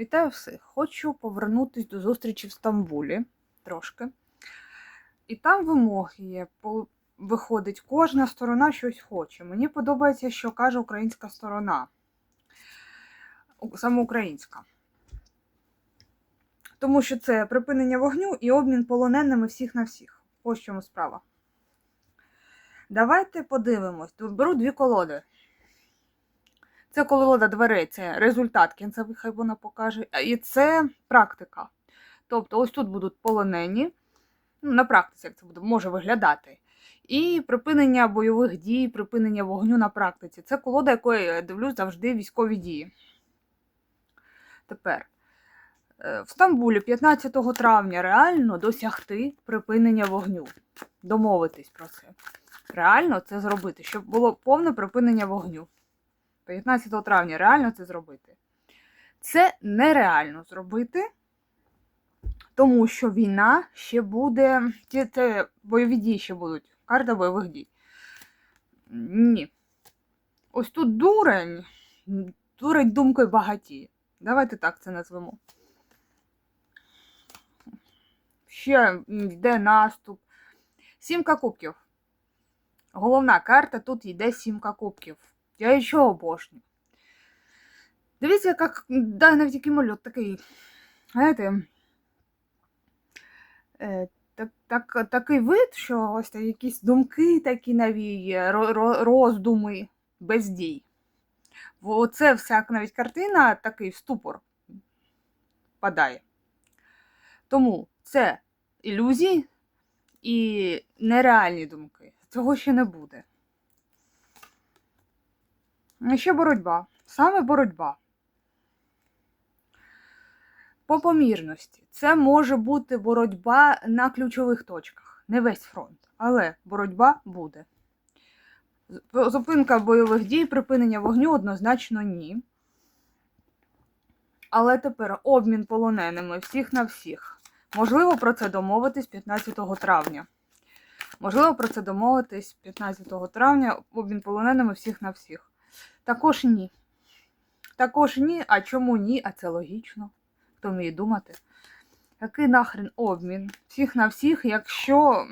Вітаю всіх! Хочу повернутися до зустрічі в Стамбулі трошки. І там вимоги є. Виходить, кожна сторона щось хоче. Мені подобається, що каже українська сторона. Саме українська. Тому що це припинення вогню і обмін полоненими всіх на всіх. Ось чому справа. Давайте подивимось. Беру дві колоди. Це колода дверей, це результат кінцевий, хай вона покаже. І це практика. Тобто, ось тут будуть полонені. Ну, на практиці, як це буде, може виглядати. І припинення бойових дій, припинення вогню на практиці. Це колода, якої я дивлюсь завжди військові дії. Тепер. е, В Стамбулі 15 травня реально досягти припинення вогню. Домовитись про це. Реально це зробити, щоб було повне припинення вогню. 15 травня реально це зробити. Це нереально зробити, тому що війна ще буде. Ті, це бойові дії ще будуть. Карта бойових дій. Ні. Ось тут дурень. Дурень думкою багатіє. Давайте так це назвемо. Ще йде наступ. Сімка кубків. Головна карта тут йде сімка кубків. Я її ще обожнюю. Дивіться, як да, навіть який мальот такий. Знаєте, е, так, так, такий вид, що ось та якісь думки такі ро- роздуми без дій. Оце вся навіть картина такий ступор падає. Тому це ілюзії і нереальні думки. Цього ще не буде. І ще боротьба. Саме боротьба. По помірності. Це може бути боротьба на ключових точках, не весь фронт. Але боротьба буде. Зупинка бойових дій, припинення вогню однозначно ні. Але тепер обмін полоненими всіх на всіх. Можливо, про це домовитись 15 травня. Можливо, про це домовитись 15 травня, обмін полоненими всіх на всіх. Також ні. Також ні. А чому ні? А це логічно. Хто вміє думати? Який нахрен обмін? Всіх на всіх, якщо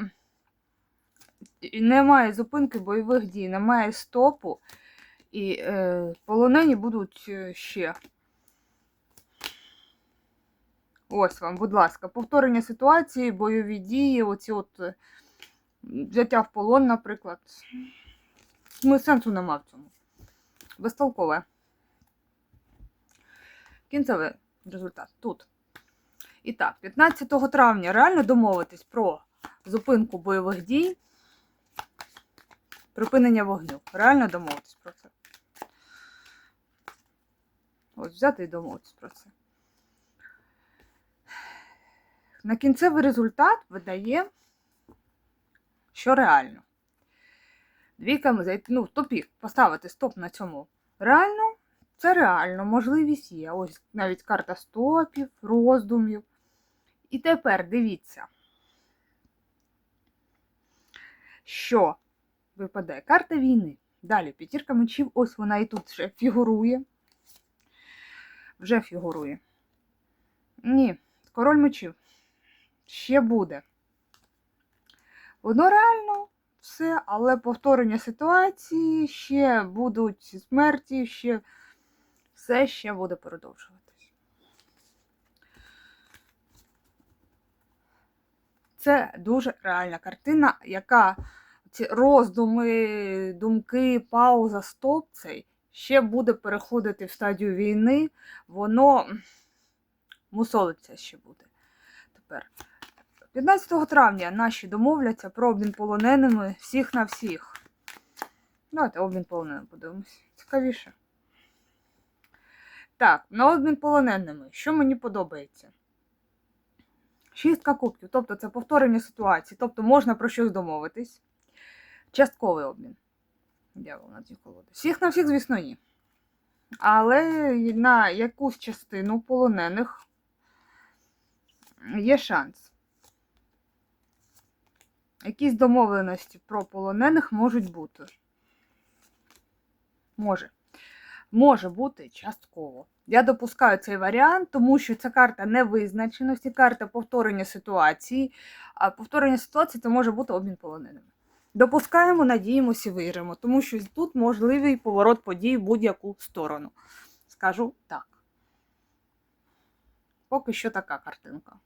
немає зупинки бойових дій, немає стопу, і е, полонені будуть е, ще. Ось вам, будь ласка, повторення ситуації, бойові дії, оці от е, взяття в полон, наприклад. Ну, сенсу нема в цьому. Безтолкове. Кінцевий результат тут. І так, 15 травня реально домовитись про зупинку бойових дій, припинення вогню. Реально домовитись про це. Ось взяти і домовитись про це. На кінцевий результат видає, що реально. Двійками зайти, ну, в тупік, поставити стоп на цьому. Реально, це реально, можливість є. Ось навіть карта стопів, роздумів. І тепер дивіться, що випадає карта війни. Далі п'ятірка мечів, ось вона і тут вже фігурує. Вже фігурує. Ні, король мечів. Ще буде. Воно реально все, але повторення ситуації, ще будуть смерті, ще все ще буде продовжуватись. Це дуже реальна картина, яка ці роздуми, думки, пауза, стоп цей ще буде переходити в стадію війни, воно мусолиться ще буде. Тепер 15 травня наші домовляться про обмін полоненими всіх на всіх. Давайте обмін полоненими подивимось. Цікавіше. Так, на обмін полоненими. Що мені подобається? Шістка кубків. Тобто це повторення ситуації. Тобто можна про щось домовитись. Частковий обмін. Дякую на ці колоди. Всіх на всіх, звісно, ні. Але на якусь частину полонених є шанс. Якісь домовленості про полонених можуть бути. Може. може бути частково. Я допускаю цей варіант, тому що ця карта невизначеності, карта повторення ситуації. А повторення ситуації це може бути обмін полоненими. Допускаємо, надіємося, віримо, тому що тут можливий поворот подій в будь-яку сторону. Скажу так. Поки що така картинка.